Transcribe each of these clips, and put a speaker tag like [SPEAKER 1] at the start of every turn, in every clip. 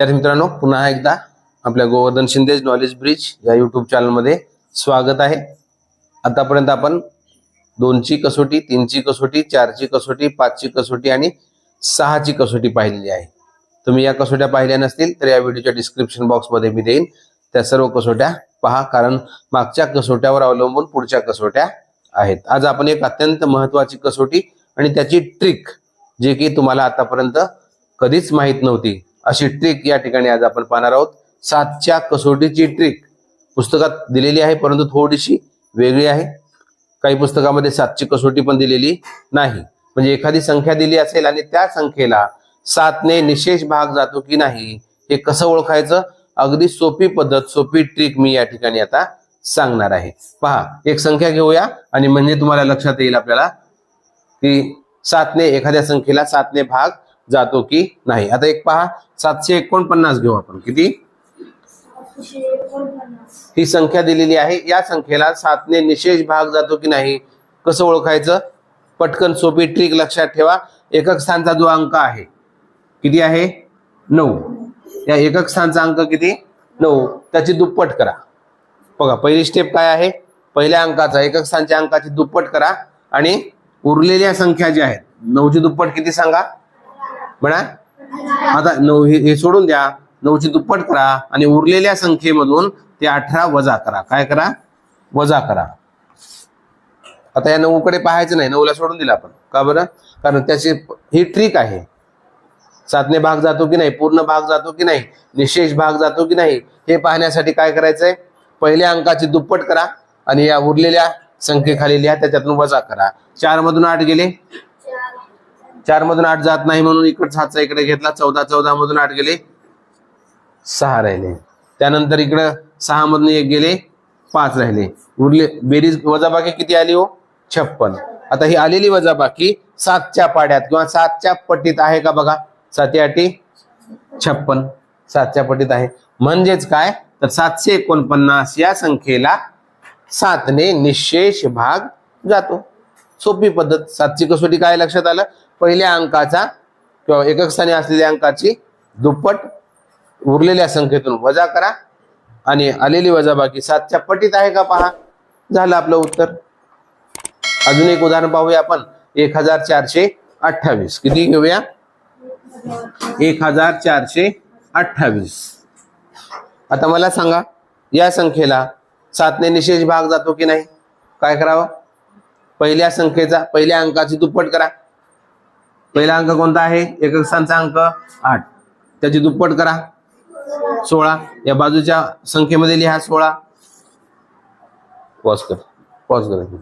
[SPEAKER 1] तर मित्रांनो पुन्हा एकदा आपल्या गोवर्धन शिंदेज नॉलेज ब्रिज या युट्यूब चॅनलमध्ये स्वागत आहे. आतापर्यंत आपण दोनची कसोटी तीनची कसोटी चारची कसोटी पाचची कसोटी आणि सहाची कसोटी पाहिलेली आहे. तुम्ही या कसोट्या पाहिल्या नसतील तर या व्हिडिओच्या डिस्क्रिप्शन बॉक्समध्ये मी देईन. त्या सर्व कसोट्या पहा कारण मागच्या कसोट्यावर अवलंबून पुढच्या कसोट्या आहेत. आज आपण एक अत्यंत महत्वाची कसोटी आणि त्याची ट्रिक जे की तुम्हाला आतापर्यंत कधीच माहीत नव्हती. अशी ट्रिक या ठिकाणी आज आपण पाहणार आहोत. सातच्या कसोटीची ट्रिक पुस्तकात दिलेली आहे परंतु थोडीशी वेगळी आहे. काही पुस्तकामध्ये सातची कसोटी पण दिलेली नाही. म्हणजे एखादी संख्या दिली असेल आणि त्या संख्येला सातने निशेष भाग जातो की नाही हे कसं ओळखायचं? अगदी सोपी पद्धत सोपी ट्रिक मी या ठिकाणी आता सांगणार आहे. पहा एक संख्या घेऊया आणि म्हणजे तुम्हाला लक्षात येईल आपल्याला की सातने एखाद्या संख्येला सातने भाग जातो की नाही? आता एक पहा सातशे एकोणपन्नास घेऊ आपण. किती? ही संख्या दिलेली आहे. या संख्येला सातने निशेष भाग जातो की नाही? कसं ओळखायचं? पटकन सोपी ट्रिक लक्षात ठेवा. एकक स्थानचा जो अंक आहे किती आहे? नऊ. या एकक स्थानचा अंक किती? नऊ. त्याची दुप्पट करा. बघा पहिली स्टेप काय आहे? पहिल्या अंकाचा एकक स्थानच्या अंकाची दुप्पट करा. आणि उरलेल्या संख्या ज्या आहेत नऊची दुप्पट किती सांगा? म्हणा आता नऊ हे हे सोडून द्या. नऊची दुप्पट करा आणि उरलेल्या संख्येमधून ते अठरा वजा करा. काय करा? वजा करा. आता या नऊकडे पाहायचं नाही. नऊला सोडून दिला आपण. का बरं? कारण त्याची ही ट्रिक आहे. सातने भाग जातो की नाही? पूर्ण भाग जातो की नाही? निशेष भाग जातो की नाही? हे पाहण्यासाठी काय करायचंय? पहिल्या अंकाची दुप्पट करा आणि या उरलेल्या संख्येखाली लिहा. त्याच्यातून वजा करा. चार मधून आठ गेले. चार मधून आठ जात नाही म्हणून इकडे सातचा इकडे घेतला चौदा चौदा मधून आठ गेले. सहा राहिले. त्यानंतर इकडं सहा मधून एक गेले पाच राहिले. उरले बेरीज वजाबाकी किती आली हो? छप्पन. आता ही आलेली वजाबाकी सातच्या पाड्यात किंवा सातच्या पट्टीत आहे का बघा? साती आठी छप्पन. सातच्या पट्टीत आहे. म्हणजेच काय? तर सातशे एकोणपन्नास या संख्येला सातने निशेष भाग जातो. सोपी पद्धत. सातची कसोटी काय लक्षात आलं? पहिल्या अंकाचा किंवा एकक स्थानी असलेल्या अंकाची दुप्पट उरलेल्या संख्येतून वजा करा आणि आलेली वजाबाकी सातच्या पटीत आहे का पहा? झालं आपलं उत्तर. अजून एक उदाहरण पाहूया आपण. एक हजार चारशे अठ्ठावीस. किती घेऊया? एक हजार चारशे अठ्ठावीस. आता मला सांगा या संख्येला सातने निशेष भाग जातो की नाही? काय करावं? पहिल्या संख्येचा पहिल्या अंकाची दुप्पट करा. पहिला अंक कोणता आहे? एकक अंक आठ. त्याची दुप्पट करा. सोळा. या बाजूच्या संख्येमध्ये लिहा सोळा. पॉज कर. पॉज कर.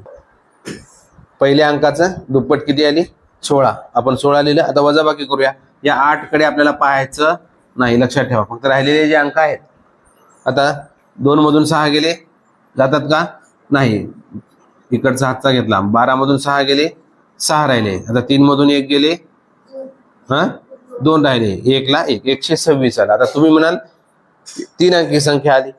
[SPEAKER 1] पहिल्या अंकाचं दुप्पट किती आली? सोळा. आपण सोळा लिहिलं. आता वजाबाकी करूया. या आठकडे आपल्याला पाहायचं नाही. लक्षात ठेवा. फक्त राहिलेले जे अंक आहेत. आता दोन मधून सहा गेले. जातात का? नाही. इकडचा हातचा घेतला. बारा मधून सहा गेले सहा राहिले. आता तीन मधून एक गेले हा? दोन राहिले. एकला एक. एकशे सव्वीस आला. आता तुम्ही म्हणाल तीन अंकी संख्या आली.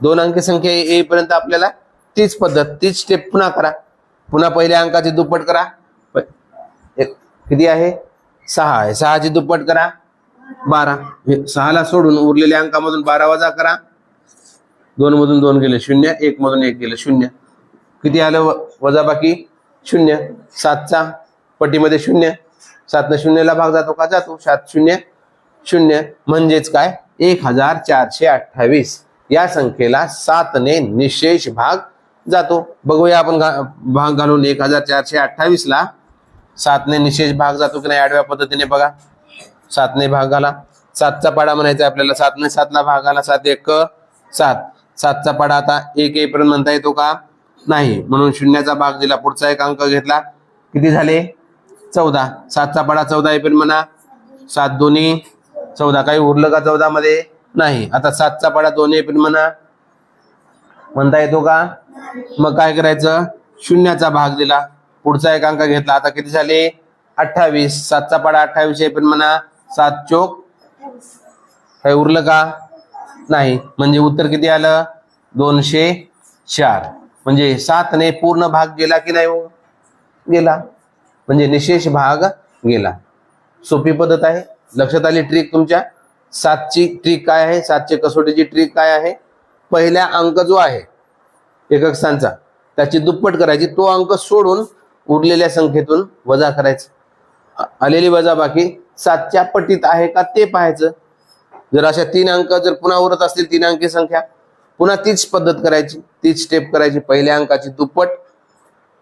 [SPEAKER 1] दोन अंकी संख्या येईपर्यंत आपल्याला तीच पद्धत तीच स्टेप पुन्हा करा. पुन्हा पहिल्या अंकाची दुप्पट करा. प- एक- किती आहे? सहा आहे. सहाची दुप्पट करा. बारा. हे सहाला सोडून उरलेल्या अंकामधून बारा वजा करा. दोन मधून दोन गेले शून्य एक मधून एक गेले शून्य. किती आलं व- वजाबाकी? शून्य. सातचा पटीमध्ये शून्य. सातनं शून्यला भाग जातो का? जातो. सात शून्य. शून्य. म्हणजेच काय? एक हजार चारशे अठ्ठावीस. या संख्येला सातने निशेष भाग जातो. बघूया आपण घा- भाग घालून एक हजार चारशे अठ्ठावीसला सातने निशेष भाग जातो की नाही आडव्या पद्धतीने बघा. सातने भाग घाला. सातचा पाडा म्हणायचा आपल्याला. सातने सातला भाग घाला. सात एक सात. सातचा पाडा आता एक एपर्यंत म्हणता येतो का? नाही. म्हणून शून्याचा भाग दिला पुढचा एक अंक घेतला. किती झाले? चौदा. सातचा पाडा चौदा एप्रिल म्हणा. सात दोन्ही चौदा. काही उरलं का चौदा मध्ये नाही. आता सातचा पाडा दोन एप्रिल म्हणा. म्हणता येतो का? मग काय करायचं? शून्याचा भाग दिला. पुढचा एक अंक घेतला. आता किती झाले? अठ्ठावीस. सातचा पाडा अठ्ठावीस एप्रिल म्हणा. सात चोक. काही उरलं का? नाही. म्हणजे उत्तर किती आलं? दोनशे चार. म्हणजे सातने पूर्ण भाग गेला की नाही हो? गेला. म्हणजे निशेष भाग गेला. सोपी पद्धत आहे. लक्षात आली ट्रिक तुमच्या? सातची ट्रिक काय आहे? सातची कसोटीची ट्रिक काय आहे? पहिला अंक जो आहे एकक स्थानचा त्याची दुप्पट करायची. तो अंक सोडून उरलेल्या संख्येतून वजा करायचं. आलेली वजा बाकी सातच्या पटीत आहे का ते पाहायचं. जर अशा तीन अंक जर पुन्हा उरत असतील तीन अंकी संख्या पुन्हा तीच पद्धत करायची तीच स्टेप करायची. पहिल्या अंकाची दुप्पट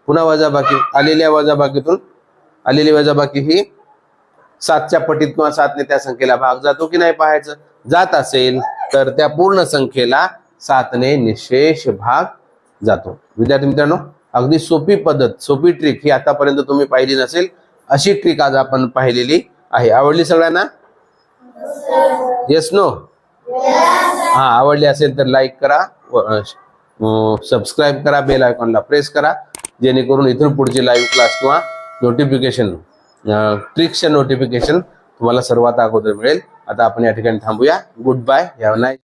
[SPEAKER 1] पुन्हा वजाबाकी आलेल्या वजाबाकीतून आलेली वजाबाकी ही सातच्या पटीत किंवा सातने त्या संख्येला भाग जातो की नाही पाहायचं? जात असेल तर त्या पूर्ण संख्येला सातने निशेष भाग जातो. विद्यार्थी मित्रांनो अगदी सोपी पद्धत सोपी ट्रिक ही आतापर्यंत तुम्ही पाहिली नसेल अशी ट्रिक आज आपण पाहिलेली आहे. आवडली सगळ्यांना? येस नो हा आवडली असेल तर लाईक करा सबस्क्राईब करा बेल आयकॉनला प्रेस करा जेणेकरून इथून पुढचे लाईव्ह क्लास किंवा नोटिफिकेशन ट्रिक्सचे नोटिफिकेशन तुम्हाला सर्वात अगोदर मिळेल. आता आपण या ठिकाणी थांबूया. Good bye have night